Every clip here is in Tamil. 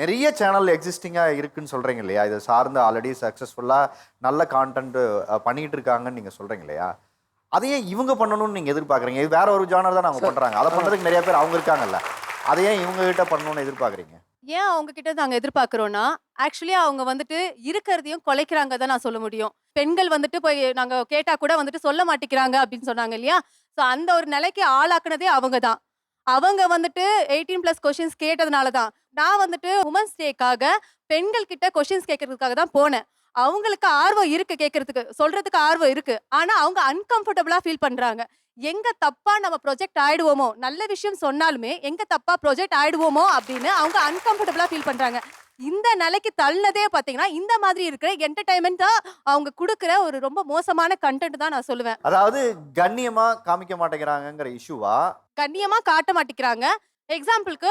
நிறைய சேனல் எக்ஸிஸ்டிங்காக இருக்குன்னு சொல்கிறீங்க இல்லையா? இதை சார்ந்து ஆல்ரெடி சக்ஸஸ்ஃபுல்லாக நல்ல கான்டென்ட் பண்ணிட்டு இருக்காங்கன்னு நீங்கள் சொல்கிறீங்க இல்லையா? அதை ஏன் இவங்க பண்ணணும்னு நீங்கள் எதிர்பார்க்குறீங்க. இது வேற ஒரு ஜானர் தான் அவங்க பண்ணுறாங்க அதை பண்ணுறதுக்கு நிறைய பேர் அவங்க இருக்காங்கல்ல. அதை ஏன் இவங்க கிட்ட பண்ணணும்னு எதிர்பார்க்குறீங்க? ஏன் அவங்க கிட்ட நாங்க எதிர்பார்க்கிறோம்னா ஆக்சுவலி அவங்க வந்துட்டு இருக்கிறதையும் குலைக்கிறாங்க தான் நான் சொல்ல முடியும். பெண்கள் வந்துட்டு போய் நாங்க கேட்டா கூட வந்துட்டு சொல்ல மாட்டேங்கிறாங்க அப்படின்னு சொன்னாங்க இல்லையா? ஸோ அந்த ஒரு நிலைக்கு ஆளாக்குனதே அவங்க தான். அவங்க வந்துட்டு எயிட்டீன் பிளஸ் கொஷின்ஸ் கேட்டதுனால தான் நான் வந்துட்டு உமன்ஸ் டேக்காக பெண்கள் கிட்ட கொஷின்ஸ் கேட்கறதுக்காக தான் போனேன். அவங்களுக்கு ஆர்வம் இருக்கு கேட்கறதுக்கு சொல்றதுக்கு ஆர்வம் இருக்கு. ஆனா அவங்க அன்கம்ஃபர்டபுளா ஃபீல் பண்றாங்க. எங்க தப்பா நம்ம ப்ரொஜெக்ட் ஆயிடுவோமோ நல்ல விஷயம் சொன்னாலுமே எங்க தப்பா ப்ரொஜெக்ட் ஆயிடுவோமோ அப்படின்னு அவங்க அன்கம்ஃபர்டபுளா ஃபீல் பண்றாங்க. இந்த நிலைக்கு தள்ளதே பாத்தீங்கன்னா இந்த மாதிரி இருக்கிற என்டர்டைன்மெண்ட் தான் அவங்க கொடுக்குற ஒரு ரொம்ப மோசமான கண்டென்ட் தான் நான் சொல்லுவேன். அதாவது கண்ணியமாக காமிக்க மாட்டேங்கிறாங்கங்கிற இஷ்யூவா கண்ணியமா காட்ட மாட்டேங்கிறாங்க. எக்ஸாம்பிளுக்கு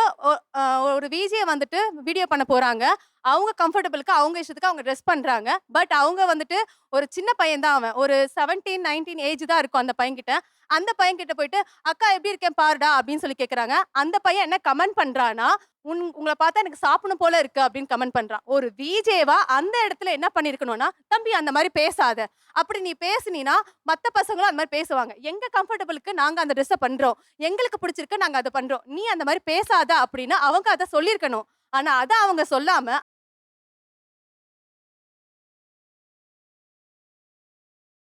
ஒரு விஜியை வந்துட்டு வீடியோ பண்ண போறாங்க. அவங்க கம்ஃபர்டபுளுக்கு அவங்க இஷ்டத்துக்கு அவங்க ட்ரெஸ் பண்ணுறாங்க பட் அவங்க வந்துட்டு ஒரு சின்ன பையன் தான் அவன். ஒரு செவன்டீன் நைன்டீன் ஏஜ் தான் இருக்கும் அந்த பையன்கிட்ட. அந்த பையன்கிட்ட போயிட்டு அக்கா எப்படி இருக்கேன்? பாருடா அப்படின்னு சொல்லி கேட்குறாங்க அந்த பையன் என்ன கமெண்ட் பண்ணுறான்னா உன் உங்களை பார்த்தா எனக்கு சாப்பிடணும் போல இருக்கு அப்படின்னு கமெண்ட் பண்ணுறான் ஒரு விஜேவா அந்த இடத்துல என்ன பண்ணியிருக்கணும்னா தம்பி அந்த மாதிரி பேசாத. அப்படி நீ பேசுனீன்னா மற்ற பசங்களும் அந்த மாதிரி பேசுவாங்க. எங்கள் கம்ஃபர்டபுளுக்கு நாங்கள் அந்த ட்ரெஸ்ஸை பண்ணுறோம் எங்களுக்கு பிடிச்சிருக்கு நாங்கள் அதை பண்ணுறோம் நீ அந்த மாதிரி பேசாத அப்படின்னு அவங்க அதை சொல்லியிருக்கணும். ஆனால் அதை அவங்க சொல்லாமல்